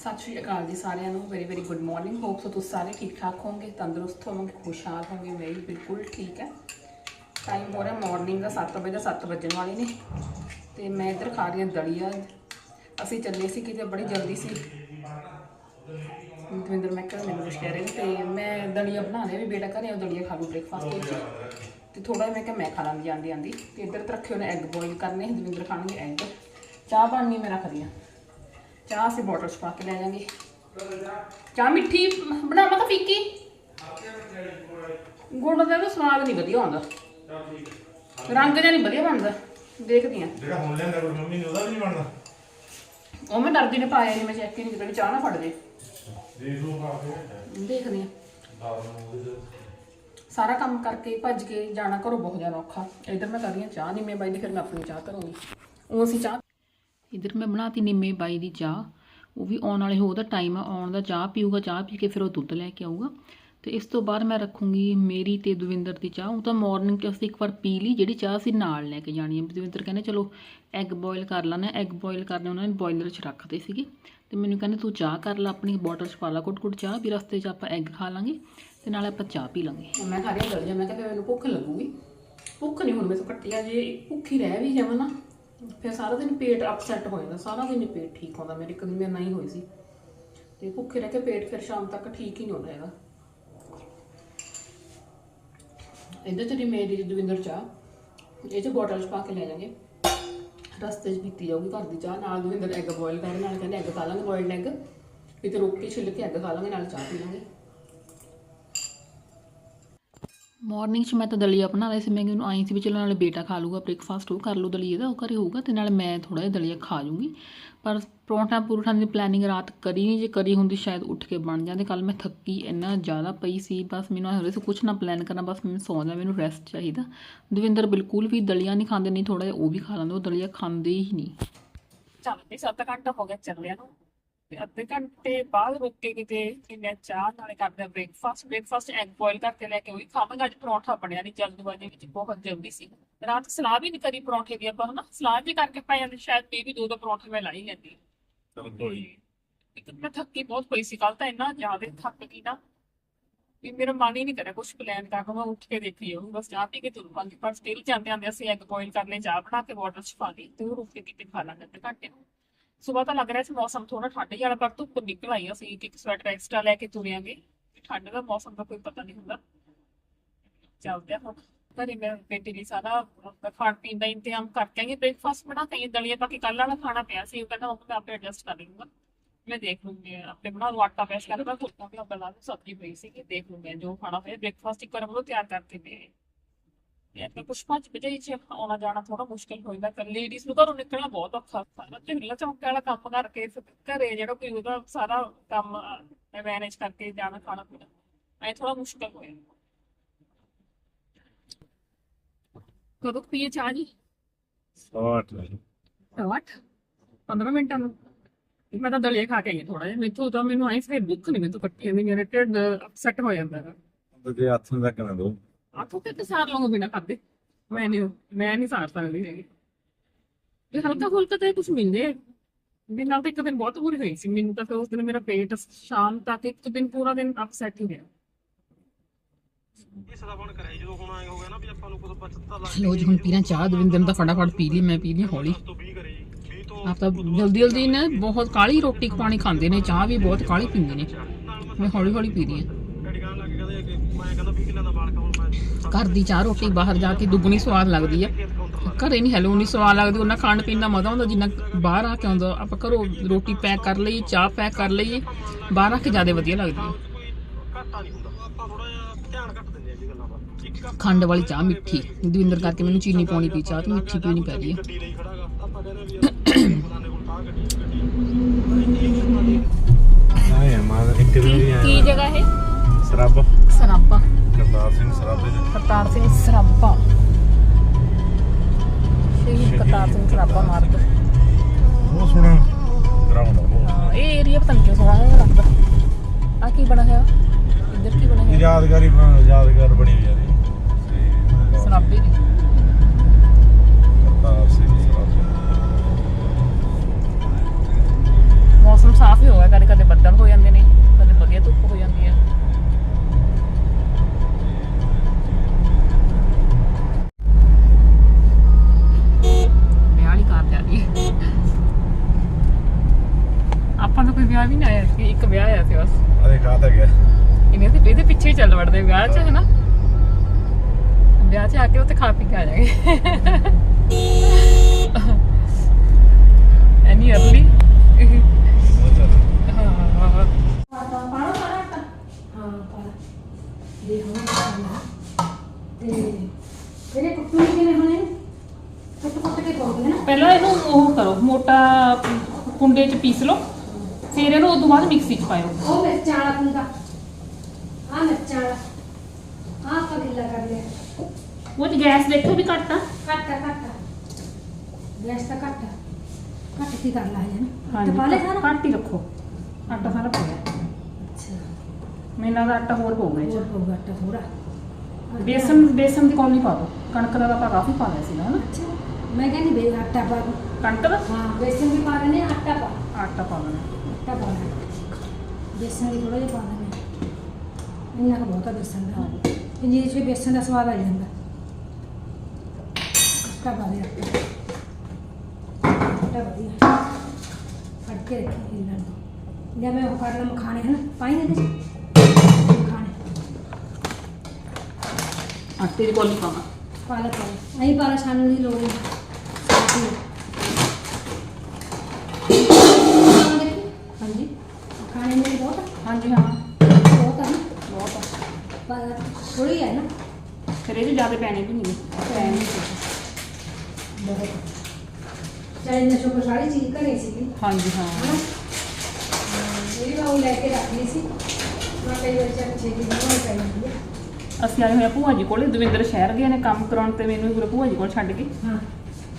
ਸਤਿ ਸ਼੍ਰੀ ਅਕਾਲ ਜੀ ਸਾਰਿਆਂ ਨੂੰ very very good morning hope so ਤੁਸੀਂ ਸਾਰੇ ਠੀਕ ਠਾਕ ਹੋਵੋਗੇ, ਤੰਦਰੁਸਤ ਹੋਵੋਗੇ, ਖੁਸ਼ਹਾਲ ਹੋਵੋਗੇ, ਮੈਂ ਵੀ ਬਿਲਕੁਲ ਠੀਕ ਹੈ। ਟਾਈਮ ਹੋ ਰਿਹਾ ਮਾਰਨਿੰਗ ਦਾ 7 ਵਜੇ ਦਾ 7 ਵੱਜਣ ਵਾਲੇ ਨੇ। ਤੇ ਮੈਂ ਇੱਧਰ ਖਾ ਰਹੀ ਹਾਂ ਦਲੀਆ। ਅਸੀਂ ਚੱਲੇ ਸੀ ਕਿਤੇ, ਬੜੀ ਜਲਦੀ ਸੀ। ਦਵਿੰਦਰ ਮੈਂ ਕਿਹਾ ਮੈਨੂੰ ਕੁਛ ਕਹਿ ਰਹੇ ਨੇ, ਤੇ ਮੈਂ ਦਲੀਆ ਬਣਾ ਲਿਆ ਵੀ ਬੇਟਾ ਘਰੇ ਉਹ ਦਲੀਆ ਖਾ ਲੂ ਬ੍ਰੇਕਫਾਸਟ ਵਿੱਚ। ਤੇ ਥੋੜਾ ਮੈਂ ਕਿਹਾ ਮੈਂ ਖਾ ਲਾਂਗੀ ਜਾਂਦੀ ਆਂਦੀ ਤੇ ਇੱਧਰ ਤਾਂ ਰੱਖੇ ਉਹਨੇ ਐਗ ਬੋਇਲ ਕਰਨੇ, ਦਵਿੰਦਰ ਖਾਣਗੇ ਐਗ ਚਾਹ ਬਣਨੀ ਮੈਂ ਰੱਖਦੀ ਰਹੀ ਹਾਂ ਚਾਹ ਅਸੀਂ ਬੋਟਲ 'ਚ ਪਾ ਕੇ ਲੈ ਜਾਾਂਗੇ। ਚਾਹ ਮਿੱਠੀ ਬਣਾਵਾਂ ਤਾਂ ਫੀਕੀ। ਗੁੜ ਦਾ ਤਾਂ ਸਵਾਦ ਨਹੀਂ ਵਧੀਆ ਆਉਂਦਾ। ਰੰਗ ਜਿਹਾ ਨਹੀਂ ਵਧੀਆ ਬਣਦਾ। ਦੇਖਦੀ ਆ ਜਿਹੜਾ ਹੁਣ ਲੈਂਦਾ ਕੋਈ ਮੰਮੀ ਨੇ ਉਹਦਾ ਵੀ ਨਹੀਂ ਬਣਦਾ। ਉਹ ਮੈਂ ਡਰਦੀ ਨੇ ਪਾਇਆ ਨਹੀਂ ਮੈਂ ਚੈੱਕ ਹੀ ਨਹੀਂ ਕੀਤਾ ਵੀ ਚਾਹ ਨਾ ਫੜ ਦੇਖ ਲਓ ਕੇ। ਦੇਖਦੇ ਆ ਸਾਰਾ ਕੰਮ ਕਰਕੇ ਭੱਜ ਕੇ ਜਾਣਾ ਘਰੋਂ ਬਹੁਤ ਜ਼ਿਆਦਾ ਔਖਾ। ਇਧਰ ਮੈਂ ਕਰ ਰਹੀ ਹਾਂ ਚਾਹ ਨਹੀਂ ਮੈਂ ਬਾਈ ਦੀ ਫਿਰ ਮੈਂ ਆਪਣੀ ਚਾਹ ਕਰੂੰਗੀ। ਉਹ ਅਸੀਂ ਚਾਹ ਇਧਰ ਮੈਂ ਬਣਾਤੀ ਨਿੰਮੇ ਬਾਈ ਦੀ ਚਾਹ। ਉਹ ਵੀ ਆਉਣ ਵਾਲੇ ਹੋ ਉਹਦਾ ਟਾਈਮ ਆ, ਆਉਣ ਦਾ ਚਾਹ ਪੀਊਗਾ, ਚਾਹ ਪੀ ਕੇ ਫਿਰ ਉਹ ਦੁੱਧ ਲੈ ਕੇ ਆਊਗਾ। ਤੇ ਇਸ ਤੋਂ ਬਾਅਦ ਮੈਂ ਰੱਖੂੰਗੀ ਮੇਰੀ ਤੇ ਦਵਿੰਦਰ ਦੀ ਚਾਹ। ਉਹ ਤਾਂ ਮਾਰਨਿੰਗ 'ਚ ਅਸੀਂ ਇੱਕ ਵਾਰ ਪੀ ਲਈ, ਜਿਹੜੀ ਚਾਹ ਅਸੀਂ ਨਾਲ ਲੈ ਕੇ ਜਾਣੀ ਹੈ ਦਵਿੰਦਰ ਕਹਿੰਦੇ, ਚਲੋ ਐਗ ਬੋਇਲ ਕਰ ਲੈਣਾ ਐਗ ਬੋਇਲ ਕਰਨੇ ਉਹਨਾਂ ਨੇ ਬੋਇਲਰ 'ਚ ਰੱਖਦੇ ਸੀਗੇ। ਤੇ ਮੈਨੂੰ ਕਹਿੰਦੇ, ਤੂੰ ਚਾਹ ਕਰ ਲੈ, ਆਪਣੀ ਬੋਟਲ 'ਚ ਪਾ ਲਾ ਕੁੱਟ ਕੁੱਟ ਚਾਹ। ਵੀ ਰਸਤੇ 'ਚ ਆਪਾਂ ਐਗ ਖਾ ਲਾਂਗੇ ਤੇ ਨਾਲ ਆਪਾਂ ਚਾਹ ਪੀ ਲਾਂਗੇ। ਮੈਂ ਖਾ ਰਹੀ ਹਾਂ ਮੈਂ ਕਿਹਾ ਮੈਨੂੰ ਭੁੱਖ ਲੱਗੂਗੀ। ਭੁੱਖ ਨਹੀਂ ਹੁਣ ਮੈਂ ਕੱਟਿਆ ਜੇ ਭੁੱਖੀ ਰਹਿ ਵੀ ਜਾਵਾਂ ਨਾ। ਫਿਰ ਸਾਰਾ ਦਿਨ ਪੇਟ ਅਪਸੈਟ ਹੋ ਜਾਂਦਾ, ਸਾਰਾ ਦਿਨ ਹੀ ਪੇਟ ਠੀਕ ਹੁੰਦਾ ਮੇਰੇ, ਕਦੀ ਮੇਰੇ ਨਾਲ ਹੀ ਹੋਈ ਸੀ। ਤੇ ਭੁੱਖੇ ਰਹਿ ਕੇ ਪੇਟ ਫਿਰ ਸ਼ਾਮ ਤੱਕ ਠੀਕ ਹੀ ਨਹੀਂ ਹੁੰਦਾ ਹੈਗਾ। ਇਹਦੇ ਚ ਮੇਰੀ ਦਵਿੰਦਰ ਚਾਹ, ਇਹ ਚ ਬੋਟਲ ਚ ਪਾ ਕੇ ਲੈ ਜਾਵਾਂਗੇ ਰਸਤੇ 'ਚ ਪੀਤੀ ਜਾਊਗੀ ਘਰ ਦੀ ਚਾਹ, ਨਾਲ ਦਵਿੰਦਰ ਐਗ ਬੋਇਲ ਕਰ, ਨਾਲ ਕਹਿੰਦੇ ਐਗ ਖਾ ਲਾਂਗੇ ਬੋਇਲਡ ਐਗ ਕਿਤੇ ਕੇ ਛਿੱਲ ਕੇ ਐਗ ਖਾ ਲਾਂਗੇ, ਨਾਲ ਚਾਹ ਪੀ ਲਾਂਗੇ। ਮਾਰਨਿੰਗ 'ਚ ਮੈਂ ਤਾਂ ਦਲੀਆ ਬਣਾ ਲਿਆ ਸੀ, ਮੈਂ ਕਿ ਉਹਨੂੰ ਆਈ ਸੀ ਵੀ ਚਲੋ ਨਾਲੇ ਬੇਟਾ ਖਾ ਲੂਗਾ ਬ੍ਰੇਕਫਾਸਟ ਉਹ ਕਰ ਲੂ ਦਲੀਆ ਦਾ, ਉਹ ਘਰੇ ਹੋਊਗਾ ਤੇ ਨਾਲੇ ਮੈਂ ਥੋੜਾ ਜਿਹਾ ਦਲੀਆ ਖਾ ਜੂੰਗੀ। ਪਰ ਪਰੌਂਠਾ ਪੂਰਠਾਂ ਦੀ ਪਲੈਨਿੰਗ ਰਾਤ ਕਰੀ ਨਹੀਂ ਜੇ ਕਰੀ ਹੁੰਦੀ ਸ਼ਾਇਦ ਉੱਠ ਕੇ ਬਣ ਜਾਂਦੇ। ਕੱਲ ਮੈਂ ਥੱਕੀ, ਇੰਨਾ ਜ਼ਿਆਦਾ ਪਈ ਸੀ, ਬਸ ਮੈਨੂੰ ਹੋ ਰਿਹਾ ਸੀ ਕੁਛ ਨਾ ਪਲਾਨ ਕਰਨਾ, ਬਸ ਮੈਨੂੰ ਸੌਂ ਜਾ, ਮੈਨੂੰ ਰੈਸਟ ਚਾਹੀਦਾ। ਦਵਿੰਦਰ ਬਿਲਕੁਲ ਵੀ ਦਲੀਆ ਨਹੀਂ ਖਾਂਦੇ, ਨਹੀਂ ਥੋੜਾ ਜਿਹਾ ਉਹ ਵੀ ਖਾ ਲੈਂਦੇ, ਉਹ ਦਲੀਆ ਖਾਂਦੇ ਹੀ ਨਹੀਂ। ਚੱਲ 7 ਘੰਟਾ ਹੋ ਗਿਆ ਚੱਲਿਆ ਨੂੰ। ਤੇ ਅੱਧੇ ਘੰਟੇ ਬਾਅਦ ਰੁਕ ਕੇ ਕਿਤੇ ਕਿੰਨੇ ਚਾਹ ਨਾਲੇ ਕਰਦੇ ਬ੍ਰੇਕਫਾਸਟ ਬ੍ਰੇਕਫਾਸਟ ਐਗ ਬੋਇਲ ਕਰਕੇ ਲੈ ਕੇ ਉਹੀ ਖਾਵਾਂਗੇ। ਅੱਜ ਪਰੌਂਠਾ ਬਣਿਆ ਨਹੀਂ ਜਲਦਬਾਜ਼ੀ ਵਿੱਚ ਬਹੁਤ ਜਲਦੀ ਸੀ। ਰਾਤ ਸਲਾਹ ਵੀ ਨਹੀਂ ਕਰੀ ਪਰੌਂਠੇ ਦੀ ਆਪਾਂ ਹਨਾ ਸਲਾਹ ਵੀ ਕਰਕੇ ਪੈ ਜਾਂਦੇ ਸ਼ਾਇਦ ਮੇ ਵੀ ਦੋ ਦੋ ਪਰੌਂਠੇ ਮੈਂ ਲਾਈ ਕੋਈ ਇੱਕ ਮੈਂ ਥੱਕੀ ਬਹੁਤ ਪਈ ਸੀ ਕੱਲ ਤਾਂ ਇੰਨਾ ਜ਼ਿਆਦਾ ਥੱਕ ਗਈ ਨਾ ਵੀ ਮੇਰਾ ਮਨ ਹੀ ਨਹੀਂ ਕਰਿਆ ਕੁਝ ਪਲਾਨ ਕਰਨ ਮੈਂ ਉੱਠ ਕੇ ਦੇਖੀ ਉਹ ਬਸ ਚਾਹ ਪੀ ਕੇ ਤੁਰ ਪਾਂਗੀ ਪਰ ਸਟਿਲ ਜਾਂਦੇ ਆਂਦੇ ਅਸੀਂ ਐਗ ਬੋਇਲ ਕਰ ਲਈ ਚਾਹ ਬਣਾ ਕੇ ਵਾਟਰ ਚ ਪਾ ਲਈ ਤੇ ਉਹ ਰੁਕ ਕੇ ਕਿਤੇ ਖਾ ਲਾਂਗੇ ਅੱਧੇ ਘੰਟੇ। ਨੂੰ ਸਵੇਰ ਤਾਂ ਲੱਗ ਰਿਹਾ ਸੀ ਮੌਸਮ ਥੋੜਾ ਠੰਡ ਜਿਹਾ ਪਰ ਧੁੱਪ ਨਿਕਲ ਆਈ ਅਸੀਂ ਇੱਕ ਇੱਕ ਸਵੈਟਰ ਐਕਸਟਰਾ ਲੈ ਕੇ ਤੁਰਿਆਂਗੇ। ਠੰਡ ਦਾ ਮੌਸਮ ਦਾ ਕੋਈ ਪਤਾ ਨਹੀਂ ਹੁੰਦਾ। ਚੱਲਦੇ ਆ ਘਰੇ ਮੈਂ ਬੇਟੀ ਲਈ ਸਾਰਾ ਖਾਣ ਪੀਣ ਦਾ ਇੰਤਜ਼ਾਮ ਕਰਕੇ ਆਈ ਬ੍ਰੇਕਫਾਸਟ ਬਣਾ ਕੇ ਆਈ, ਦਲੀਆ ਪਾ ਕੇ। ਕੱਲ ਵਾਲਾ ਖਾਣਾ ਪਿਆ ਸੀ ਉਹ ਕਹਿੰਦਾ ਉਹ ਮੈਂ ਆਪੇ ਐਡਜਸਟ ਕਰ ਲੂੰਗਾ ਮੈਂ ਦੇਖ ਲੂੰਗੀ ਆਪੇ ਬਣਾ ਲੂ ਆਟਾ ਪੈਸ ਕਰ ਮੈਂ ਫੁਲਕਾ ਵੀ ਆਪੇ ਲਾ ਲੂ ਸਬਜ਼ੀ ਪਈ ਸੀ ਕਿ ਦੇਖ ਲੂੰਗੀ ਜੋ ਖਾਣਾ ਹੋਇਆ। ਬ੍ਰੇਕਫਾਸਟ ਇੱਕ ਵਾਰ ਉਹ ਤਿਆਰ ਕਰਕੇ ਦੇ। ਪੁਸ਼ਪਾ ਚ ਵਜੇ ਚ ਆਉਣਾ ਜਾਣਾ ਥੋੜਾ ਮੁਸ਼ਕਿਲ ਹੋ ਜਾਂਦਾ। ਪਰ ਲੇਡੀਜ਼ ਨੂੰ ਘਰੋਂ ਨਿਕਲਣਾ ਬਹੁਤ ਔਖਾ ਸਾਰਾ ਢਿੱਲਾ ਚੌਂਕੇ ਵਾਲਾ ਕੰਮ ਕਰਕੇ ਘਰੇ ਜਿਹੜਾ ਕੋਈ ਉਹਦਾ ਸਾਰਾ ਕੰਮ ਮੈਨੇਜ ਕਰਕੇ ਜਾਣਾ ਖਾਣਾ ਪੀਣਾ ਐ ਥੋੜਾ ਮੁਸ਼ਕਿਲ ਹੋਇਆ ਕਦੋਂ ਪੀਏ ਚਾਹ ਜੀ? ਸੌਟ ਵਾਟ 15 ਮਿੰਟਾਂ ਨੂੰ? ਮੈਂ ਤਾਂ ਦਲੀਆ ਖਾ ਕੇ ਆਈ ਥੋੜਾ ਜਿਹਾ। ਮੈਥੋਂ ਤਾਂ ਮੈਨੂੰ ਆਈ ਫਿਰ ਭੁੱਖ ਨਹੀਂ ਮੈਨੂੰ ਕੱਟੀ ਜਾਂਦੀ ਮੇਰੇ ਢਿੱਡ ਅਪਸੈਟ ਹੋ ਜਾਂਦਾ। ਹੈ ਤੇ ਹੱਥ ਨੂੰ ਨਾ ਦੋ। ਬਿਨਾ ਖਾਦੇ। ਮੈਂ ਨਹੀਂ ਮੈਂ ਨਹੀਂ ਸਾਰ ਸਕਦੀ ਹੈਗੀ। ਇਹ ਹਲਕਾ ਫੁਲਕਾ ਤੇ ਕੁਝ ਮਿਲਦੇ ਆ। ਵੀ ਨਾਲ ਤਾਂ ਇੱਕ ਦਿਨ ਬਹੁਤ ਬੁਰੀ ਹੋਈ ਸੀ। ਮੈਨੂੰ ਤਾਂ ਫਿਰ ਉਸ ਦਿਨ ਮੇਰਾ ਪੇਟ ਸ਼ਾਮ ਤੱਕ ਇੱਕ ਦਿਨ ਪੂਰਾ ਦਿਨ ਅਪਸੈਟ ਹੀ ਰਿਹਾ। ਇਸ ਦਾ ਬਣ ਕਰਿਆ ਜਦੋਂ ਹੁਣ ਆਏ ਹੋ ਗਿਆ ਨਾ ਵੀ ਆਪਾਂ ਨੂੰ ਕੁਝ ਬਚਤ ਲੱਗ ਲੋ ਜੀ ਹੁਣ ਪੀਣਾ ਚਾਹ ਦਵਿੰਦਰ ਨੇ ਤਾਂ ਫਟਾਫਟ ਪੀ ਲਈ ਮੈਂ ਪੀ ਲਈ ਹੌਲੀ। ਤੋਂ 20 ਕਰੇ। ਜੀ 20 ਤੋਂ ਆਪ ਤਾਂ ਜਲਦੀ ਜਲਦੀ ਨੇ ਬਹੁਤ ਕਾਲੀ ਰੋਟੀ ਪਾਣੀ ਖਾਂਦੇ ਨੇ। ਚਾਹ ਵੀ ਬਹੁਤ ਕਾਲੀ ਪੀਂਦੇ ਨੇ। ਮੈਂ ਹੌਲੀ ਹੌਲੀ ਪੀ ਰਹੀ ਹਾਂ ਡੈਡੀ ਕਹਿਣ ਲੱਗ ਕਹਿੰਦੇ ਕਿ ਮੈਂ ਕਹਿੰਦਾ 20 ਕਿਲੋ ਦਾ ਬਾਲਕ ਹੁਣ ਮੈਂ ਘਰ ਦੀ ਚਾਹ ਰੋਟੀ ਬਾਹਰ ਜਾ ਕੇ ਦੁੱਗਣੀ ਸਵਾਦ ਲੱਗਦੀ ਆ। ਘਰੇ ਨਹੀਂ ਹੈਲੋ ਨਹੀਂ ਸਵਾਦ ਲੱਗਦੀ ਉਹਨਾਂ ਖਾਣ ਪੀਣ ਦਾ ਮਜ਼ਾ ਹੁੰਦਾ ਜਿੰਨਾ ਬਾਹਰ ਆ ਕੇ ਆਉਂਦਾ ਆਪਾਂ ਘਰੋਂ ਰੋਟੀ ਪੈਕ ਕਰ ਲਈਏ ਚਾਹ ਪੈਕ ਕਰ ਲਈਏ ਬਾਹਰ ਆ ਕੇ ਜ਼ਿਆਦਾ ਵਧੀਆ ਲੱਗਦੀ ਆ। ਖੰਡ ਵਾਲੀ ਚਾਹ ਮਿੱਠੀ ਦਵਿੰਦਰ ਕਰਕੇ ਮੈਨੂੰ ਚੀਨੀ ਪਾਉਣੀ ਪਈ ਚਾਹ ਤੇ ਮਿੱਠੀ ਪੀਣੀ ਪੈ ਰਹੀ ਆਏ ਇੱਕ ਕੀ ਜਗ੍ਹਾ ਹੈ ਸਰਬ। ਸਰਾਬਾ। ਕਰਤਾਰ ਸਿੰਘ ਸਰਬ ਦੇ ਕਰਤਾਰ ਸਿੰਘ ਸਰਾਬਾ। ਸ਼ਹੀਦ ਕਰਤਾਰ ਸਿੰਘ ਸਰਾਬਾ ਮਾਰਗ। ਉਹ ਸੁਣਾ ਗਰਾਊਂਡ ਉਹ ਹਾਂ ਇਹ ਏਰੀਆ ਪਤਾ ਨਹੀਂ ਕਿਉਂ ਸੋਹਣਾ ਜਿਹਾ ਲੱਗਦਾ। ਆ ਕੀ ਬਣਾ ਹੈ ਇੱਧਰ ਕੀ ਬਣਾ ਹੈ ਯਾਦਗਾਰੀ ਬਣ- ਯਾਦਗਾਰ ਬਣੀ ਹੋਈ ਆ ਜੀ। ਸਰਾਬੇ ਦੀ। ਕਰਤਾਰ ਸਿੰਘ ਸਰਬ। ਮੌਸਮ ਸਾਫ਼ ਹੀ ਹੋਇਆ ਕਦੇ ਕਦੇ ਆਪਾਂ ਪੀਸ ਲਓ। ਫਿਰ ਇਹਨੂੰ ਤੋਂ ਬਾਅਦ ਮਿਕਸੀ 'ਚ ਪਾਇਓ। ਉਹ ਮਿਰਚਾਂ ਵਾਲਾ ਕੁੰਡਾ ਆ ਮਿਰਚਾਂ ਵਾਲਾ। ਆ ਆਪਾਂ ਗਿੱਲਾ ਕਰ ਲਿਆ। ਉਹ 'ਚ ਗੈਸ ਦੇਖੋ ਵੀ ਘੱਟ ਆ। ਘੱਟ ਆ, ਘੱਟ ਆ। ਗੈਸ ਤਾਂ ਘੱਟ ਆ। ਘੱਟ ਕੀ ਕਰ ਲਾ ਨਾ ਹਾਂਜੀ ਤੇ ਪਾ ਲੈ ਸਾਰਾ? ਘੱਟ ਹੀ ਰੱਖੋ। ਆਟਾ ਸਾਰਾ ਪਾ ਗਿਆ ਅੱਛਾ। ਮੈਨੂੰ ਦਾ ਆਟਾ ਹੋਰ ਹੋਊਗਾ ਇਹ 'ਚ। ਹੋਰ ਪਊਗਾ ਆਟਾ ਥੋੜਾ ਬੇਸਨ ਬੇਸਨ ਦੀ ਕੌਲੀ ਪਾ ਦਿਓ ਕਣਕ ਦਾ ਤਾਂ ਆਪਾਂ ਕਾਫੀ ਪਾ ਲਿਆ ਸੀਗਾ ਹਨਾ? ਅੱਛਾ। ਮੈਂ ਕਹਿੰਦੀ ਬੇ ਆਟਾ ਪਾ ਦੂੰ। ਕਣਕ ਦਾ? ਹਾਂ ਬੇਸਨ ਵੀ ਪਾ ਦੇਣੇ ਆਟਾ ਪਾ। ਆਟਾ ਪਾ ਦੇਣਾ। ਆਟਾ ਪਾ ਦੇਣਾ। ਬੇਸਨ ਵੀ ਥੋੜਾ ਜਿਹਾ ਪਾ ਦੇਣਾ। ਇੰਨਾ ਕੁ ਬਹੁਤ ਆ ਬੇਸਨ ਦਾ। ਪੰਜੀਰੀ ਚ ਵੀ ਬੇਸਨ ਦਾ ਸਵਾਦ ਆ ਜਾਂਦਾ। ਆਟਾ ਪਾ ਦੇ ਆਟਾ। ਆਟਾ ਵਧੀਆ। ਫੜ ਕੇ ਰੱਖੀ ਹਿੱਲਣ ਦੋ ਜਾਂ ਮੈਂ ਉਹ ਕਰ ਲਾਂ ਮਖਾਣੇ ਹਨ? ਪਾਈ ਨੇ ਚ? ਮਖਾਣੇ। ਆਟੇ ਦੀ ਕੌਲੀ ਪਾਵਾਂ। ਪਾਲਾ ਪਾਲਾ ਅਹੀਂ ਪਾਲਾ ਛਾਣਨ ਦੀ ਲੋੜ ਨਹੀਂ ਹਾਂਜੀ? ਖਾਣੇ ਮੇਰੇ ਬਹੁਤ ਆ, ਹਾਂਜੀ ਹਾਂ। ਬਹੁਤ ਆ ਨਾ? ਬਹੁਤ ਆ। ਪਰ ਥੋੜੀ ਹੈ ਨਾ। ਫਿਰ ਇਹ 'ਚ ਜ਼ਿਆਦਾ ਪੈਣੇ ਵੀ ਨਹੀਂ। ਪੈਣ ਨਹੀਂ। ਬਹੁਤ ਚਾਹੇ ਨਾ ਸ਼ੁਕਰ ਸਾਰੀ ਚੀਜ਼ ਘਰੇ ਸੀਗੀ। ਹਾਂਜੀ ਹਾਂ। ਹਨਾ? ਇਹ ਵੀ ਮੈਂ ਉਹ ਲੈ ਕੇ ਰੱਖ ਲਈ ਸੀ। ਮੈਂ ਕਈ ਵਾਰ ਚੱਕ ਛੇ ਦੀ ਬਣਾਉਣੀ ਹੈ ਅਸੀਂ ਆਏ ਹੋਏ ਆ ਭੂਆ ਜੀ ਕੋਲੇ। ਦਵਿੰਦਰ ਸ਼ਹਿਰ ਗਏ ਨੇ ਕੰਮ ਕਰਾਉਣ ਤੇ ਮੈਨੂੰ ਗੁਰੂ ਭੂਆ ਜੀ ਕੋਲ ਛੱਡ ਕੇ। ਹਾਂ।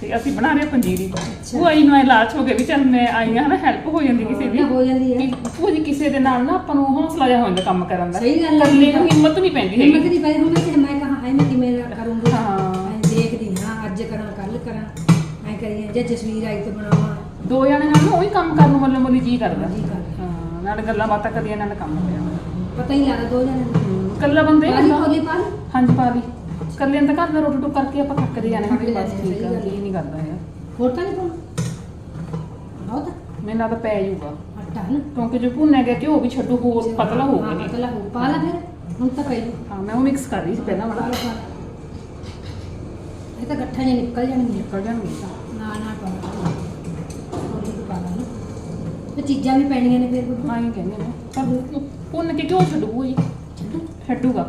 ਤੇ ਅਸੀਂ ਬਣਾ ਰਹੇ ਪੰਜੀਰੀ। ਭੂਆ ਜੀ ਨੂੰ ਲਾਲਚ ਹੋ ਗਿਆ ਵੀ ਚੱਲ ਮੈਂ ਆਈ ਆ ਹਨਾ ਹੈਲਪ ਹੋ ਜਾਂਦੀ ਕਿਸੇ ਦੀ। ਨਾ ਹੋ ਜਾਂਦੀ ਹੈ। ਕਿ ਭੂਆ ਜੀ ਕਿਸੇ ਦੇ ਨਾਲ ਨਾ ਆਪਾਂ ਨੂੰ ਹੌਸਲਾ ਜਿਹਾ ਹੋ ਜਾਂਦਾ ਕੰਮ ਕਰਨ ਦਾ। ਸਹੀ ਗੱਲ ਹੈ। ਇਕੱਲੇ ਨੂੰ ਹਿੰਮਤ ਨਹੀਂ ਪੈਂਦੀ ਹਿੰਮਤ ਨਹੀਂ ਪਈ ਹੁਣ ਮੈਂ ਮੈਂ ਕਹਾ ਹਾਏ ਮੈਂ ਕਿਵੇਂ ਕਰੂੰਗੀ? ਹਾਂ। ਮੈਂ ਦੇਖਦੀ ਹਾਂ ਅੱਜ ਕਰਾਂ ਕੱਲ ਕਰਾਂ। ਮੈਂ ਕਰੀ ਜੇ ਜਸਵੀਰ ਆਈ ਤੇ ਬਣਾਵਾਂ। ਦੋ ਜਣੇ ਨਾਲ ਨਾ ਉਹੀ ਕੰਮ ਕਰਨ ਨੂੰ ਮੱਲੋ ਮੱਲੀ ਜੀ ਕਰਦਾ। ਜੀ ਕਰਦਾ। ਹਾਂ ਨਾਲ ਗੱਲਾਂ ਬਾਤਾਂ ਕਰੀਆਂ ਨਾਲ ਕੰਮ ਹੋ ਜਾਂਦਾ ਪਤਾ ਹੀ ਲੱਗਦਾ ਦੋ ਜਣੇ ਨੂੰ। ਇਕੱਲਾ ਬੰਦੇ ਹਾਂਜੀ ਪਾ ਲਈ। ਇਕੱਲੇ ਤਾਂ ਘਰ ਦਾ ਰੋਟੀ ਟੁੱਕ ਕਰਕੇ ਆਪਾਂ ਥੱਕਦੇ ਜਾਣੇ ਹਾਂ। ਬਸ ਜਾਂਦੇ ਠੀਕ ਆ। ਇਹ ਨਹੀਂ ਕਰਦਾ ਹੈ ਹੋਰ ਤਾਂ ਨਹੀਂ ਪਾਉਣਾ ਬਹੁਤ। ਮੈਨੂੰ ਲੱਗਦਾ ਪੈ ਜਾਊਗਾ। ਆਟਾ ਨਾ। ਕਿਉਂਕਿ ਜੋ ਭੁੰਨਿਆ ਗਿਆ ਘਿਓ ਵੀ ਛੱਡੂ ਹੋਰ ਪਤਲਾ ਹੋਊਗਾ ਨਹੀਂ। ਪਤਲਾ ਹੋ ਪਾ ਲਾ ਫਿਰ ਹੁਣ ਤਾਂ ਪਈ ਜੂ ਹਾਂ ਮੈਂ ਉਹ ਮਿਕਸ ਕਰ ਰਹੀ ਸੀ ਪਹਿਲਾਂ ਪਾ ਵਾਲਾ ਪਾ। ਇਹ ਤਾਂ ਗੱਠਾ ਜਿਹਾ ਨਿਕਲ ਜਾਣਗੀਆਂ। ਨਿਕਲ ਜਾਣਗੇ ਨਾ ਨਾ ਪਾ ਪਾ ਤੇ ਚੀਜ਼ਾਂ ਵੀ ਪੈਣੀਆਂ ਨੇ ਫਿਰ। ਹਾਂ ਕਹਿੰਦੇ ਨੇ। ਪਰ ਭੁੰਨ ਕੇ ਘਿਓ ਛੱਡੂ? ਜੀ ਛੱਡੂਗਾ।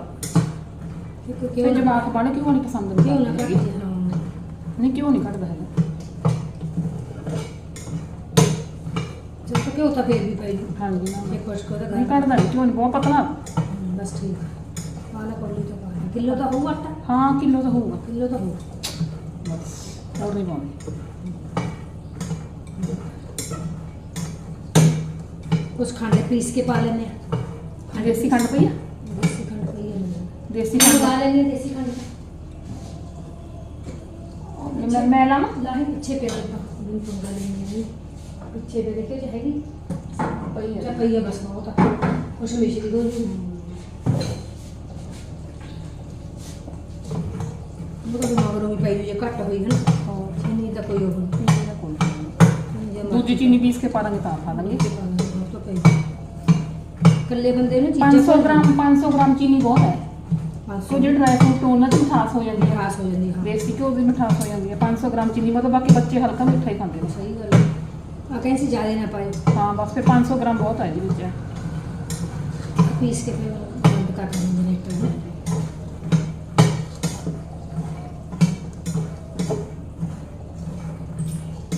ਕਿਉਂ ਕਿਉਂ ਨਾ ਜਮਾਕ ਬਣ ਘਿਓ ਨਹੀਂ ਪਸੰਦ ਕਿਉਂ ਨਾ ਨਹੀਂ ਕਰਦੀ ਨਹੀਂ ਘਿਓ ਨਹੀਂ ਕੱਢਦਾ ਹੈਗਾ? ਚਲ ਤਾਂ ਕਿਉਂ ਤਾਂ ਫੇਰ ਵੀ ਪਈ। ਹਾਂਜੀ ਨਾ ਜੇ ਕੁਛ ਕੋ ਤਾਂ ਨਹੀਂ ਕੱਢਦਾ ਨਹੀਂ ਘਿਓ ਨਹੀਂ ਬਹੁਤ ਪਤਲਾ। ਬਸ ਠੀਕ ਆ। ਪਾ ਲਾ ਕੋਲੀ ਤੋਂ ਪਾ ਲਾ ਕਿਲੋ ਤਾਂ ਹੋਊ ਆਟਾ? ਹਾਂ ਕਿਲੋ ਤਾਂ ਹੋਊਗਾ। ਕਿਲੋ ਤਾਂ ਹੋਊ। ਬਸ ਹੋਰ ਨਹੀਂ ਪਾਉਂਦੇ ਕੁਛ ਖੰਡ ਪੀਸ ਕੇ ਪਾ ਲੈਨੇ ਆ। ਦੇਸੀ ਖੰਡ ਪਈ ਆ? ਹੈ ਮੈਨੂੰ ਦੇਸੀ ਖੰਡ ਖੰਡ ਪਾ ਲੈਨੇ ਆ ਦੇਸੀ ਖੰਡ ਮੈਂ ਮੈਂ ਲਾਵਾਂ ਲਾਹੀ ਪਿੱਛੇ ਪੇ ਦਿੱਤਾ ਵੀ ਪੰਗਾ ਲੈਣੀ ਪਿੱਛੇ ਦੇ ਦੇਖੇ ਜੇ ਹੈਗੀ ਪਈ ਜਾਂ ਪਈ ਆ ਬਸ ਬਹੁਤ ਆ ਕੁਛ ਮਿਸ਼ਰੀ ਦੋ ਮੁਕਾ ਦੇ ਮਗਰੋਂ ਵੀ ਪਈ ਹੋਈ ਜੇ ਘੱਟ ਹੋਈ ਹਨ ਹੋਰ ਨਹੀਂ ਤਾਂ ਕੋਈ ਉਹ ਨਹੀਂ ਚੀਨੀ ਦਾ ਕੋਈ ਨਹੀਂ। ਜੇ ਦੂਜੀ ਚੀਨੀ ਪੀਸ ਕੇ ਪਾ ਦਾਂਗੇ ਤਾਂ ਪਾ ਦਾਂਗੇ ਇਕੱਲੇ ਬੰਦੇ ਨੂੰ 500 ਗ੍ਰਾਮ 500 ਗ੍ਰਾਮ ਚੀਨੀ ਬਹੁਤ ਹੈ 500 ਸੋ ਜਿਹੜੇ ਡਰਾਈ ਫਰੂਟ ਉਹਨਾਂ ਦੀ ਮਿਠਾਸ ਹੋ ਜਾਂਦੀ ਹੈ। ਖਾਸ ਹੋ ਜਾਂਦੀ ਹਾਂ ਦੇਸੀ ਘਿਓ ਦੀ ਮਿਠਾਸ ਹੋ ਜਾਂਦੀ ਹੈ। 500 ਗ੍ਰਾਮ ਚੀਨੀ ਮਤਲਬ ਬਾਕੀ ਬੱਚੇ ਹਲਕਾ ਮਿੱਠਾ ਹੀ ਖਾਂਦੇ ਨੇ। ਸਹੀ ਗੱਲ ਹੈ। ਆ ਕਹਿੰਦੇ ਸੀ ਜ਼ਿਆਦਾ ਨਾ ਪਾਏ ਹਾਂ ਬਸ ਫਿਰ 500 ਗ੍ਰਾਮ ਬਹੁਤ ਹੈ ਇਹਦੇ ਵਿੱਚ। ਪੀਸ ਕੇ ਫਿਰ ਬੰਦ ਕਰ ਦਿੰਦੇ ਨੇ ਇੱਕ ਵਾਰ।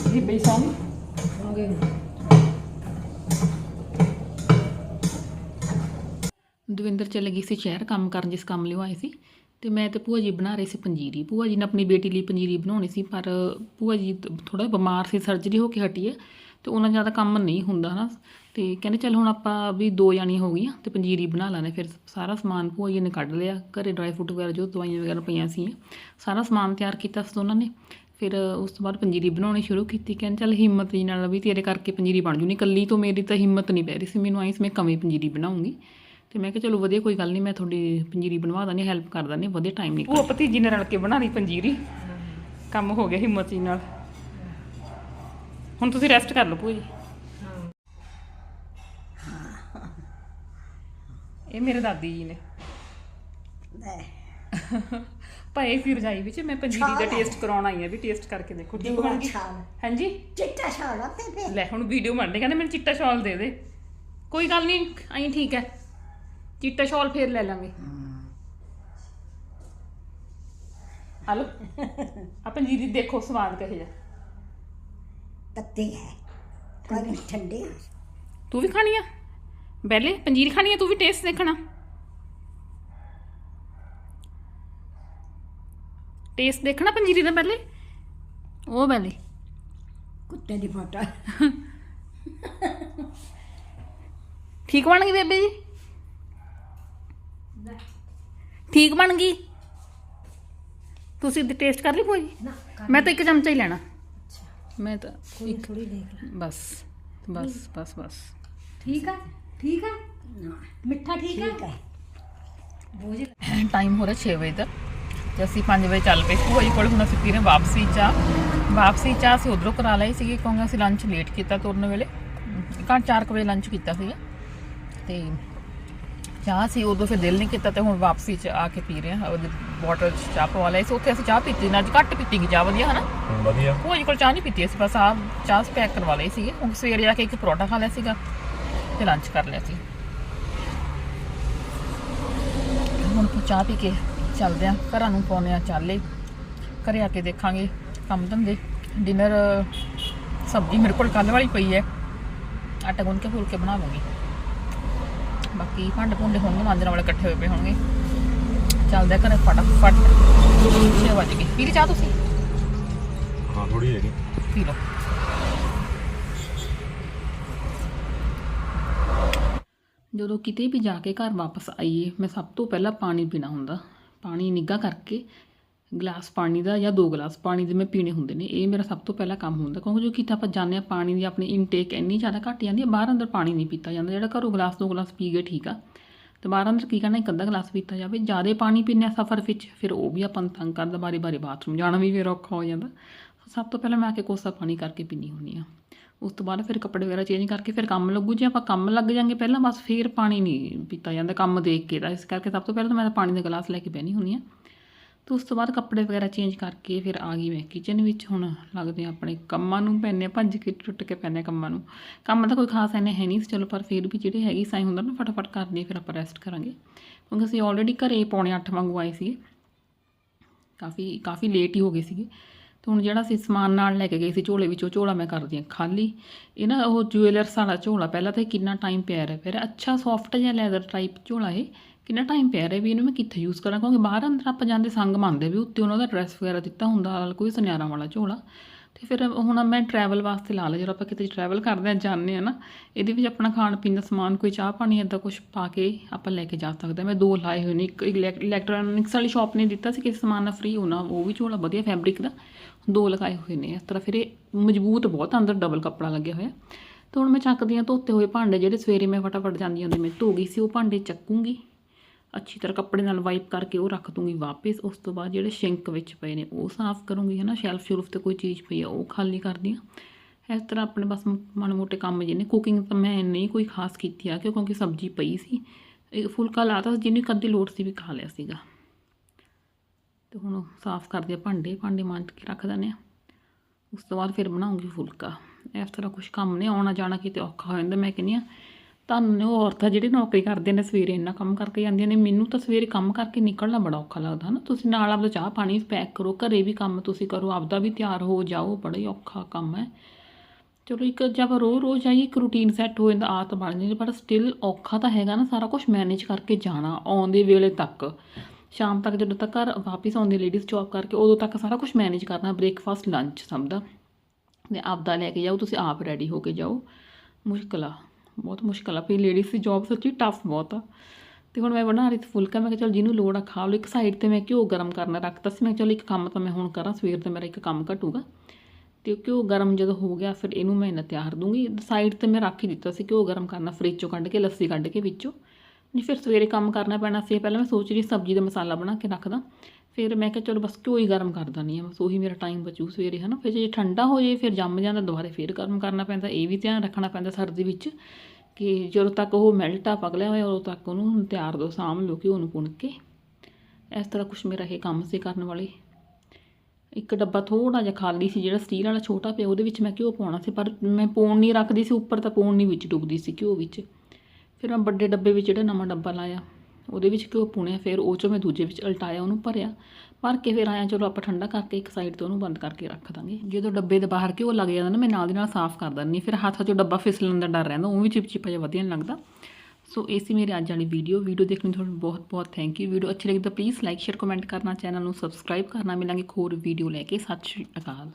ਇਹ ਬੇਸਨ। ਦਵਿੰਦਰ ਚਲੇ ਗਈ ਸੀ ਸ਼ਹਿਰ ਕੰਮ ਕਰਨ ਜਿਸ ਕੰਮ ਲਈ ਉਹ ਆਏ ਸੀ। ਤੇ ਮੈਂ ਤੇ ਭੂਆ ਜੀ ਬਣਾ ਰਹੇ ਸੀ ਪੰਜੀਰੀ। ਭੂਆ ਜੀ ਨੇ ਆਪਣੀ ਬੇਟੀ ਲਈ ਪੰਜੀਰੀ ਬਣਾਉਣੀ ਸੀ, ਪਰ ਭੂਆ ਜੀ ਥੋੜਾ ਬਿਮਾਰ ਸੀ, ਸਰਜਰੀ ਹੋ ਕੇ ਹਟੀ ਹੈ ਤੇ ਉਹਨਾਂ ਜ਼ਿਆਦਾ ਕੰਮ ਨਹੀਂ ਹੁੰਦਾ ਹਨਾ ਤੇ ਕਹਿੰਦੇ ਚੱਲ ਹੁਣ ਆਪਾਂ ਵੀ ਦੋ ਜਾਣੀ ਹੋ ਗਈਆਂ ਤੇ ਪੰਜੀਰੀ ਬਣਾ ਲਾਣੇ ਫਿਰ ਸਾਰਾ ਸਮਾਨ ਭੂਆ ਜੀ ਨੇ ਕੱਢ ਲਿਆ, ਘਰੇ ਡਰਾਈ ਫਰੂਟ ਵਗੈਰਾ ਜੋ ਦਵਾਈਆਂ ਵਗੈਰਾ ਪਈਆਂ ਸੀ, ਸਾਰਾ ਸਮਾਨ ਤਿਆਰ ਕੀਤਾ ਸੀ ਉਹਨਾਂ ਨੇ। ਫਿਰ ਉਸ ਤੋਂ ਬਾਅਦ ਪੰਜੀਰੀ ਬਣਾਉਣੀ ਸ਼ੁਰੂ ਕੀਤੀ, ਕਹਿੰਦੇ ਚੱਲ ਹਿੰਮਤ ਜੀ ਨਾਲ ਵੀ ਤੇਰੇ ਕਰਕੇ ਪੰਜੀਰੀ ਬਣ ਜੂ ਨਹੀਂ ਕੱਲੀ ਤੋਂ ਮੇਰੀ ਤਾਂ ਹਿੰਮਤ ਨਹੀਂ ਪੈ ਰਹੀ ਸੀ, ਮੈਨੂੰ ਆਈ ਸੀ ਮੈਂ ਕਵੇਂ ਪੰਜੀਰੀ ਬਣਾਉਂਗੀ। ਤੇ ਮੈਂ ਕਿਹਾ ਚਲੋ ਵਧੀਆ ਕੋਈ ਗੱਲ ਨਹੀਂ ਮੈਂ ਤੁਹਾਡੀ ਪੰਜੀਰੀ ਬਣਵਾ ਦਾਂ ਹੈਲਪ ਕਰ ਦਾਂ ਵਧੀਆ ਟਾਈਮ ਨਿਕਲ ਉਹ ਭਤੀਜੀ ਨੇ ਰਲ ਕੇ ਬਣਾ ਲਈ ਪੰਜੀਰੀ। ਕੰਮ ਹੋ ਗਿਆ ਹਿੰਮਤ ਜੀ ਨਾਲ। ਹੁਣ ਤੁਸੀਂ ਰੈਸਟ ਕਰ ਲਓ ਭੂਜੀ ਇਹ ਮੇਰੇ ਦਾਦੀ ਜੀ ਨੇ। ਭਾਏ ਫਿਰ ਰਜਾਈ ਵਿੱਚ ਮੈਂ ਪੰਜੀਰੀ ਦਾ ਟੇਸਟ ਕਰਾਉਣ ਆਈ ਆ ਵੀ ਟੇਸਟ ਕਰਕੇ ਦੇਖੋ ਠੀਕ ਬਣਗੀ। ਹਾਂਜੀ? ਚਿੱਟਾ ਸ਼ਾਲ ਆ ਤੇ। ਲੈ ਹੁਣ ਵੀਡੀਓ ਬਣਦੇ ਕਹਿੰਦੇ ਮੈਨੂੰ ਚਿੱਟਾ ਸ਼ਾਲ ਦੇ ਦੇ। ਕੋਈ ਗੱਲ ਨਹੀਂ ਆਈ ਠੀਕ ਹੈ। ਚਿੱਟਾ ਸ਼ਾਲ ਫੇਰ ਲੈ ਲਾਂਗੇ। ਹਲੋ। ਆ ਪੰਜੀਰੀ ਦੇਖੋ ਸਵਾਦ ਕਹੇ ਜਾ ਤੱਤੀ ਹੈ। ਕੋਈ ਠੰਡੀ। ਤੂੰ ਵੀ ਖਾਣੀ ਆ? ਬੈਲੇ ਪੰਜੀਰੀ ਖਾਣੀ ਆ? ਤੂੰ ਵੀ ਟੇਸਟ ਦੇਖਣਾ। ਟੇਸਟ ਦੇਖਣਾ ਪੰਜੀਰੀ ਦਾ ਪਹਿਲੇ ਉਹ ਬੈਲੇ। ਕੁੱਤੇ ਦੀ ਫੋਟੋ। ਠੀਕ ਬਣ ਗਈ ਬੇਬੇ ਜੀ? ਠੀਕ ਬਣ ਗਈ ਤੁਸੀਂ ਟੇਸਟ ਕਰ ਲਈ ਭੋਜੀ ਨਾ ਮੈਂ ਤਾਂ ਇੱਕ ਚਮਚਾ ਹੀ ਲੈਣਾ ਮੈਂ ਤਾਂ ਥੋੜੀ ਥੋੜੀ ਦੇਖ ਲੈ ਬਸ ਬਸ ਬਸ ਬਸ ਠੀਕ ਆ ਠੀਕ ਆ ਮਿੱਠਾ ਠੀਕ ਠੀਕ ਆ ਹੈ ਬੋਝ ਟਾਈਮ ਹੋ ਰਿਹਾ 6 ਵਜੇ ਦਾ ਤੇ ਅਸੀਂ 5 ਵਜੇ ਚੱਲ ਪਏ ਭੋਜੀ ਕੋਲ ਹੁਣ ਅਸੀਂ ਪੀ ਰਹੇ ਵਾਪਸੀ ਚਾਹ ਵਾਪਸੀ ਚਾਹ ਅਸੀਂ ਉਧਰੋਂ ਕਰਾ ਲਈ ਸੀਗੀ ਕਿਉਂਕਿ ਅਸੀਂ ਲੰਚ ਲੇਟ ਕੀਤਾ ਤੁਰਨ ਵੇਲੇ ਘਰ 4 ਵਜੇ ਲੰਚ ਕੀਤਾ ਸੀਗਾ ਤੇ ਚਾਹ ਸੀ ਉਦੋਂ ਫਿਰ ਦਿਲ ਨਹੀਂ ਕੀਤਾ ਤੇ ਹੁਣ ਵਾਪਸੀ ਚ ਆ ਕੇ ਪੀ ਰਹੇ ਹਾਂ ਉਹਦੇ ਬੋਟਲ ਚ ਚਾਹ ਪਵਾ ਲਈ ਸੀ। ਉੱਥੇ ਅਸੀਂ ਚਾਹ ਪੀਤੀ ਨਾ ਅੱਜ ਘੱਟ ਪੀਤੀ ਗਈ ਚਾਹ ਵਧੀਆ ਹਨਾ? ਵਧੀਆ। ਭੋਜੀ ਕੋਲ ਚਾਹ ਨਹੀਂ ਪੀਤੀ ਅਸੀਂ ਬਸ ਆ ਚਾਹ ਪੈਕ ਕਰਵਾ ਲਈ ਸੀਗੇ। ਹੁਣ ਸਵੇਰੇ ਜਾ ਕੇ ਇੱਕ ਪਰੌਂਠਾ ਖਾ ਲਿਆ ਸੀਗਾ ਤੇ ਲੰਚ ਕਰ ਲਿਆ ਸੀ। ਹੁਣ ਆਪਾਂ ਚਾਹ ਪੀ ਕੇ ਚੱਲਦੇ ਆ ਘਰਾਂ ਨੂੰ ਪਾਉਨੇ ਆ ਚਾਲੇ। ਘਰੇ ਆ ਕੇ ਦੇਖਾਂਗੇ ਕੰਮ ਧੰਦੇ। ਡਿਨਰ ਸਬਜ਼ੀ ਮੇਰੇ ਕੋਲ ਕੱਲ ਵਾਲੀ ਪਈ ਹੈ। ਆਟਾ ਗੁੰਨ ਕੇ ਫੁਲਕੇ ਬਣਾ ਲਵਾਂਗੀ ਬਾਕੀ ਭਾਂਡੇ ਭੁੰਡੇ ਹੋਣਗੇ ਮਾਂਜਣ ਵਾਲੇ ਇਕੱਠੇ ਹੋਏ ਪਏ ਹੋਣਗੇ। ਚੱਲਦੇ ਘਰੇ ਫਟਾਫਟ। 6 ਵਜ ਗਏ। ਪੀ ਲਈ ਚਾਹ ਤੁਸੀਂ? ਹਾਂ ਥੋੜੀ ਹੈਗੀ। ਪੀ ਲਓ। ਜਦੋਂ ਕਿਤੇ ਵੀ ਜਾ ਕੇ ਘਰ ਵਾਪਸ ਆਈਏ ਮੈਂ ਸਭ ਤੋਂ ਪਹਿਲਾਂ ਪਾਣੀ ਪੀਣਾ ਹੁੰਦਾ। ਪਾਣੀ ਨਿੱਘਾ ਕਰਕੇ ਗਲਾਸ ਪਾਣੀ ਦਾ ਜਾਂ ਦੋ ਗਲਾਸ ਪਾਣੀ ਦੇ ਮੈਂ ਪੀਣੇ ਹੁੰਦੇ ਨੇ, ਇਹ ਮੇਰਾ ਸਭ ਤੋਂ ਪਹਿਲਾ ਕੰਮ ਹੁੰਦਾ। ਕਿਉਂਕਿ ਜੋ ਕਿਤੇ ਆਪਾਂ ਜਾਂਦੇ ਆ ਪਾਣੀ ਦੀ ਆਪਣੀ ਇਨਟੇਕ ਇੰਨੀ ਜ਼ਿਆਦਾ ਘੱਟ ਜਾਂਦੀ ਹੈ, ਬਾਹਰ ਅੰਦਰ ਪਾਣੀ ਨਹੀਂ ਪੀਤਾ ਜਾਂਦਾ। ਜਿਹੜਾ ਘਰੋਂ ਗਲਾਸ, ਦੋ ਗਲਾਸ ਪੀ ਗਏ, ਠੀਕ ਆ। ਤੇ ਬਾਹਰ ਅੰਦਰ ਕੀ ਕਰਨਾ, ਇੱਕ ਅੱਧਾ ਗਲਾਸ ਪੀਤਾ ਜਾਵੇ। ਜ਼ਿਆਦਾ ਪਾਣੀ ਪੀਂਦੇ ਆ ਸਫ਼ਰ ਵਿੱਚ, ਫਿਰ ਉਹ ਵੀ ਆਪਾਂ ਨੂੰ ਤੰਗ ਕਰਦਾ, ਬਾਰੀ ਬਾਰੀ ਬਾਥਰੂਮ ਜਾਣਾ ਵੀ ਫਿਰ ਔਖਾ ਹੋ ਜਾਂਦਾ। ਸਭ ਤੋਂ ਪਹਿਲਾਂ ਮੈਂ ਆ ਕੇ ਕੋਸਾ ਪਾਣੀ ਕਰਕੇ ਪੀਣੀ ਹੁੰਦੀ ਆ ਉਸ ਤੋਂ ਬਾਅਦ ਫਿਰ ਕੱਪੜੇ ਵਗੈਰਾ ਚੇਂਜ ਕਰਕੇ ਫਿਰ ਕੰਮ ਲੱਗੂ। ਜੇ ਆਪਾਂ ਕੰਮ ਲੱਗ ਜਾਂਗੇ ਪਹਿਲਾਂ, ਬਸ ਫਿਰ ਪਾਣੀ ਨਹੀਂ ਪੀਤਾ ਜਾਂਦਾ, ਕੰਮ ਦੇਖ ਕੇ। ਤਾਂ ਇਸ ਕਰਕੇ ਸਭ ਤੋਂ ਪਹਿਲਾਂ ਤਾਂ ਮੈਂ ਤਾਂ ਪਾਣੀ ਦਾ ਗਲਾਸ ਲੈ ਕੇ ਬਹਿਣੀ ਹੁੰਦੀ ਆ ਤੇ ਉਸ ਤੋਂ ਬਾਅਦ ਕੱਪੜੇ ਵਗੈਰਾ ਚੇਂਜ ਕਰਕੇ ਫਿਰ ਆ ਗਈ ਮੈਂ ਕਿਚਨ ਵਿੱਚ। ਹੁਣ ਲੱਗਦੇ ਆ ਆਪਣੇ ਕੰਮਾਂ ਨੂੰ ਪੈਨੇ ਭੱਜ ਕੇ ਟੁੱਟ ਕੇ ਪੈਨੇ ਕੰਮਾਂ ਨੂੰ। ਕੰਮ ਤਾਂ ਕੋਈ ਖਾਸ ਐਨੇ ਹੈ ਨਹੀਂ ਸੀ, ਚਲੋ ਪਰ ਫਿਰ ਵੀ ਜਿਹੜੇ ਹੈਗੇ ਸਾਈ ਹੁੰਦਾ ਨਾ, ਫਟਾਫਟ ਕਰ ਲਈਏ ਫਿਰ ਆਪਾਂ ਰੈਸਟ ਕਰਾਂਗੇ। ਕਿਉਂਕਿ ਅਸੀਂ ਆਲਰੇਡੀ ਘਰੇ ਪੌਣੇ 8 ਵਾਂਗੂ ਆਏ ਸੀ ਕਾਫੀ ਕਾਫੀ ਲੇਟ ਹੀ ਹੋ ਗਏ ਸੀਗੇ। ਤੇ ਹੁਣ ਜਿਹੜਾ ਅਸੀਂ ਸਮਾਨ ਨਾਲ ਲੈ ਕੇ ਗਏ ਸੀ ਝੋਲੇ ਵਿੱਚੋਂ, ਝੋਲਾ ਮੈਂ ਕਰਦੀ ਹਾਂ ਖਾਲੀ। ਇਹ ਨਾ ਉਹ ਜੁਐਲਰਸ ਵਾਲਾ ਝੋਲਾ, ਪਹਿਲਾਂ ਤਾਂ ਕਿੰਨਾ ਟਾਈਮ ਪਿਆ ਰਿਹਾ। ਫਿਰ ਅੱਛਾ ਸੌਫਟ ਜਿਹਾ ਲੈਦਰ ਟਾਈਪ ਝੋਲਾ ਇਹ। ਕਿੰਨਾ ਟਾਈਮ ਪਿਆ ਰਿਹਾ ਵੀ ਇਹਨੂੰ ਮੈਂ ਕਿੱਥੇ ਯੂਜ਼ ਕਰਾਂ? ਕਿਉਂਕਿ ਬਾਹਰ ਅੰਦਰ ਆਪਾਂ ਜਾਂਦੇ ਸੰਗ ਮੰਨਦੇ ਵੀ ਉੱਤੇ ਉਹਨਾਂ ਦਾ ਡਰੈਸ ਵਗੈਰਾ ਦਿੱਤਾ ਹੁੰਦਾ ਕੋਈ ਸੁਨਿਆਰਾਂ ਵਾਲਾ ਝੋਲਾ। ਤੇ ਫਿਰ ਹੁਣ ਮੈਂ ਟਰੈਵਲ ਵਾਸਤੇ ਲਾ ਲਿਆ, ਜਦੋਂ ਆਪਾਂ ਕਿਤੇ ਟਰੈਵਲ ਕਰਦੇ ਆ ਜਾਂਦੇ ਆ ਨਾ, ਇਹਦੇ ਵਿੱਚ ਆਪਣਾ ਖਾਣ ਪੀਣ ਦਾ ਸਮਾਨ, ਕੋਈ ਚਾਹ ਪਾਣੀ ਏਦਾਂ ਕੁਝ ਪਾ ਕੇ ਆਪਾਂ ਲੈ ਕੇ ਜਾ ਸਕਦੇ ਹਾਂ। ਮੈਂ ਦੋ ਲਾਏ ਹੋਏ ਨੇ, ਇੱਕ ਇਲੈਕਟ੍ਰੋਨਿਕਸ ਵਾਲੀ ਸ਼ਾਪ ਨੇ ਦਿੱਤਾ ਸੀ, ਕਿਸੇ ਸਮਾਨ ਨਾਲ ਫ੍ਰੀ ਹੋਣਾ ਉਹ ਵੀ ਝੋਲਾ ਵਧੀਆ ਫੈਬਰਿਕ ਦਾ। ਦੋ ਲਗਾਏ ਹੋਏ ਨੇ, ਇਸ ਤਰ੍ਹਾਂ ਫਿਰ ਇਹ ਮਜ਼ਬੂਤ ਬਹੁਤ ਅੰਦਰ ਡਬਲ ਕੱਪੜਾ ਲੱਗਿਆ ਹੋਇਆ। ਤੇ ਹੁਣ ਮੈਂ ਚੱਕਦੀ ਹਾਂ ਧੋਤੇ ਹੋਏ ਭਾਂਡੇ, ਜਿਹੜੇ ਸਵੇਰੇ ਮੈਂ ਫਟਾਫਟ ਜਾਂਦੀ ਜਾਂਦੀ ਮੈਂ ਧੋ ਗਈ ਸੀ, ਉਹ ਭਾਂਡੇ ਚੱਕੂੰਗੀ। ਅੱਛੀ ਤਰ੍ਹਾਂ ਕੱਪੜੇ ਨਾਲ ਵਾਈਪ ਕਰਕੇ ਉਹ ਰੱਖ ਦੂੰਗੀ ਵਾਪਸ। ਉਸ ਤੋਂ ਬਾਅਦ ਜਿਹੜੇ ਸ਼ਿੰਕ ਵਿੱਚ ਪਏ ਨੇ, ਉਹ ਸਾਫ਼ ਕਰੂੰਗੀ ਹੈ ਨਾ ਸ਼ੈਲਫ ਸ਼ੁਲਫ ਤੇ ਕੋਈ ਚੀਜ਼ ਪਈ ਆ, ਉਹ ਖਾਲੀ ਕਰਦੀ ਆ। ਇਸ ਤਰ੍ਹਾਂ ਆਪਣੇ ਬਸ ਮਾੜੇ ਮੋਟੇ ਕੰਮ ਜਿਹਨੇ ਕੁਕਿੰਗ ਤਾਂ ਮੈਂ ਨਹੀਂ ਕੋਈ ਖਾਸ ਕੀਤੀ ਆ ਕਿਉਂ- ਕਿਉਂਕਿ ਸਬਜ਼ੀ ਪਈ ਸੀ। ਇਹ ਫੁਲਕਾ ਲਾਤਾ ਜਿਹਨੂੰ ਕੱਦੀ ਲੋੜ ਸੀ ਵੀ ਖਾ ਲਿਆ ਸੀਗਾ। ਤੇ ਹੁਣ ਸਾਫ਼ ਕਰਦੇ ਆ ਭਾਂਡੇ। ਭਾਂਡੇ ਮਾਂਜ ਕੇ ਰੱਖ ਦਿੰਦੇ ਆ। ਉਸ ਤੋਂ ਬਾਅਦ ਫਿਰ ਬਣਾਉਂਗੀ ਫੁਲਕਾ। ਇਸ ਤਰ੍ਹਾਂ ਕੁਝ ਕੰਮ ਨੇ ਆਉਣਾ ਜਾਣਾ ਕਿਤੇ ਔਖਾ ਹੋ ਜਾਂਦਾ, ਮੈਂ ਕਹਿੰਦੀ ਆ ਤੁਹਾਨੂੰ ਨੇ ਉਹ ਔਰਤਾਂ ਜਿਹੜੇ ਨੌਕਰੀ ਕਰਦੇ ਨੇ ਸਵੇਰੇ ਇੰਨਾ ਕੰਮ ਕਰਕੇ ਜਾਂਦੀਆਂ ਨੇ, ਮੈਨੂੰ ਤਾਂ ਸਵੇਰੇ ਕੰਮ ਕਰਕੇ ਨਿਕਲਣਾ ਬੜਾ ਔਖਾ ਲੱਗਦਾ ਨਾ। ਤੁਸੀਂ ਨਾਲ ਆਪਦਾ ਚਾਹ ਪਾਣੀ ਪੈਕ ਕਰੋ, ਘਰੇ ਵੀ ਕੰਮ ਤੁਸੀਂ ਕਰੋ, ਆਪਦਾ ਵੀ ਤਿਆਰ ਹੋ ਜਾਓ, ਬੜਾ ਹੀ ਔਖਾ ਕੰਮ ਹੈ। ਚਲੋ ਇੱਕ ਜਦ ਰੋ ਰੋਜ਼ ਆਈ, ਇੱਕ ਰੂਟੀਨ ਸੈੱਟ ਹੋ ਜਾਂਦਾ, ਆਦਤ ਬਣ ਜਾਂਦੀ, ਪਰ ਸਟਿਲ ਔਖਾ ਤਾਂ ਹੈਗਾ ਨਾ ਸਾਰਾ ਕੁਝ ਮੈਨੇਜ ਕਰਕੇ ਜਾਣਾ ਆਉਂਦੇ ਵੇਲੇ ਤੱਕ। ਸ਼ਾਮ ਤੱਕ ਜਦੋਂ ਤੱਕ ਘਰ ਵਾਪਸ ਆਉਂਦੀ ਲੇਡੀਜ਼ ਜੌਬ ਕਰਕੇ, ਉਦੋਂ ਤੱਕ ਸਾਰਾ ਕੁਝ ਮੈਨੇਜ ਕਰਨਾ ਬ੍ਰੇਕਫਾਸਟ ਲੰਚ ਸਭ ਦਾ। ਤੇ ਆਪਦਾ ਲੈ ਕੇ ਜਾਓ, ਤੁਸੀਂ ਆਪ ਰੈਡੀ ਹੋ ਕੇ ਜਾਓ। ਮੁਸ਼ਕਲ ਆ। ਬਹੁਤ ਮੁਸ਼ਕਲ ਆ। ਵੀ ਲੇਡੀਜ਼ ਦੀ ਜੌਬ ਸੱਚੀ ਟਫ ਬਹੁਤ ਆ। ਤੇ ਹੁਣ ਮੈਂ ਬਣਾ ਰਹੀ ਸੀ ਫੁਲਕਾ, ਮੈਂ ਕਿਹਾ ਚਲ ਜਿਹਨੂੰ ਲੋੜ ਆ ਖਾ ਲਓ। ਇੱਕ ਸਾਈਡ ਤੇ ਮੈਂ ਘਿਓ ਗਰਮ ਕਰਨਾ ਰੱਖਤਾ ਸੀ। ਮੈਂ ਕਿਹਾ ਚਲ ਇੱਕ ਕੰਮ ਤਾਂ ਮੈਂ ਹੁਣ ਕਰਾਂ, ਸਵੇਰ ਤੇ ਮੇਰਾ ਇੱਕ ਕੰਮ ਘਟੂਗਾ। ਤੇ ਘਿਓ ਗਰਮ ਜਦੋਂ ਹੋ ਗਿਆ, ਫਿਰ ਇਹਨੂੰ ਮੈਂ ਇਹਨਾਂ ਤਿਆਰ ਦੂੰਗੀ ਸਾਈਡ ਤੇ ਮੈਂ ਰੱਖ ਹੀ ਦਿੱਤਾ ਸੀ ਘਿਓ ਗਰਮ ਕਰਨਾ ਫ੍ਰਿਜ ਚੋਂ ਕੱਢ ਕੇ, ਲੱਸੀ ਕੱਢ ਕੇ ਵਿੱਚੋਂ। ਨਹੀਂ, ਫਿਰ ਸਵੇਰੇ ਕੰਮ ਕਰਨਾ ਪੈਣਾ ਸੀ। ਪਹਿਲਾਂ ਮੈਂ ਸੋਚ ਰਹੀ ਸਬਜ਼ੀ ਦਾ ਮਸਾਲਾ ਬਣਾ ਕੇ ਰੱਖਦਾ। ਫਿਰ ਮੈਂ ਕਿਹਾ ਚਲੋ ਬਸ ਘਿਓ ਹੀ ਗਰਮ ਕਰ ਦਿੰਦੀ ਹਾਂ, ਬਸ ਉਹੀ ਮੇਰਾ ਟਾਈਮ ਬਚੂ ਸਵੇਰੇ, ਹਨਾ। ਫਿਰ ਜੇ ਠੰਡਾ ਹੋ ਜੇ, ਫਿਰ ਜੰਮ ਜਾਂਦਾ, ਦੁਬਾਰਾ ਫਿਰ ਗਰਮ ਕਰਨਾ ਪੈਂਦਾ। ਇਹ ਵੀ ਧਿਆਨ ਰੱਖਣਾ ਪੈਂਦਾ ਸਰਦੀ ਵਿੱਚ ਕਿ ਜਦੋਂ ਤੱਕ ਉਹ ਮੈਲਟ ਆ ਪਗਲਿਆ ਹੋਇਆ, ਉਦੋਂ ਤੱਕ ਉਹਨੂੰ ਤਿਆਰ ਦੋ, ਸਾਂਭ ਲਓ ਘਿਓ ਨੂੰ ਪੁਣ ਕੇ। ਇਸ ਤਰ੍ਹਾਂ ਕੁਛ ਮੇਰਾ ਇਹ ਕੰਮ ਸੀ ਕਰਨ ਵਾਲੇ। ਇੱਕ ਡੱਬਾ ਥੋੜਾ ਜਿਹਾ ਖਾਲੀ ਸੀ, ਜਿਹੜਾ ਸਟੀਲ ਵਾਲਾ ਛੋਟਾ ਪਿਆ, ਉਹਦੇ ਵਿੱਚ ਮੈਂ ਘਿਓ ਪਾਉਣਾ ਸੀ, ਪਰ ਮੈਂ ਪੌਣ ਨਹੀਂ ਰੱਖਦੀ ਸੀ, ਉੱਪਰ ਤਾਂ ਪੌਣ ਨਹੀਂ ਵਿੱਚ ਡੁੱਬਦੀ ਸੀ ਘਿਓ ਵਿੱਚ। ਫਿਰ ਮੈਂ ਵੱਡੇ ਡੱਬੇ ਵਿੱਚ ਜਿਹੜਾ ਨਵਾਂ ਡੱਬਾ ਲਾਇਆ। ਉਹਦੇ ਵਿੱਚ ਘਿਓ ਪੁਣਿਆ ਫਿਰ ਉਹ ਚੋਂ ਮੈਂ ਦੂਜੇ ਵਿੱਚ ਉਲਟਾਇਆ, ਉਹਨੂੰ ਭਰਿਆ। ਭਰ ਕੇ ਫਿਰ ਆਇਆ ਚਲੋ ਆਪਾਂ ਠੰਡਾ ਕਰਕੇ ਇੱਕ ਸਾਈਡ 'ਤੇ ਉਹਨੂੰ ਬੰਦ ਕਰਕੇ ਰੱਖ ਦਾਂਗੇ। ਜਦੋਂ ਡੱਬੇ ਦੇ ਬਾਹਰ ਘਿਓ ਲੱਗ ਜਾਂਦਾ ਨਾ, ਮੈਂ ਨਾਲ ਦੀ ਨਾਲ ਸਾਫ਼ ਕਰ ਦਿੰਦੀ ਫਿਰ ਹੱਥ 'ਚੋਂ ਡੱਬਾ ਫਿਸਲਣ ਦਾ ਡਰ ਰਹਿੰਦਾ ਉਹ ਵੀ ਚਿਪ ਚਿਪਾ ਜਿਹਾ ਵਧੀਆ ਨਹੀਂ ਲੱਗਦਾ। ਸੋ, ਇਹ ਸੀ ਮੇਰੇ ਅੱਜ ਵਾਲੀ ਵੀਡੀਓ ਵੀਡੀਓ ਦੇਖਣ ਲਈ ਤੁਹਾਨੂੰ ਬਹੁਤ ਬਹੁਤ ਥੈਂਕ ਯੂ ਵੀਡੀਓ ਅੱਛੀ ਲੱਗੀ ਤਾਂ ਪਲੀਜ਼ ਲਾਈਕ ਸ਼ੇਅਰ ਕਮੈਂਟ ਕਰਨਾ ਚੈਨਲ ਨੂੰ ਸਬਸਕ੍ਰਾਈਬ ਕਰਨਾ। ਮਿਲਾਂਗੇ ਇੱਕ ਹੋਰ ਵੀਡੀਓ ਲੈ ਕੇ। ਸਤਿ ਸ਼੍ਰੀ ਅਕਾਲ।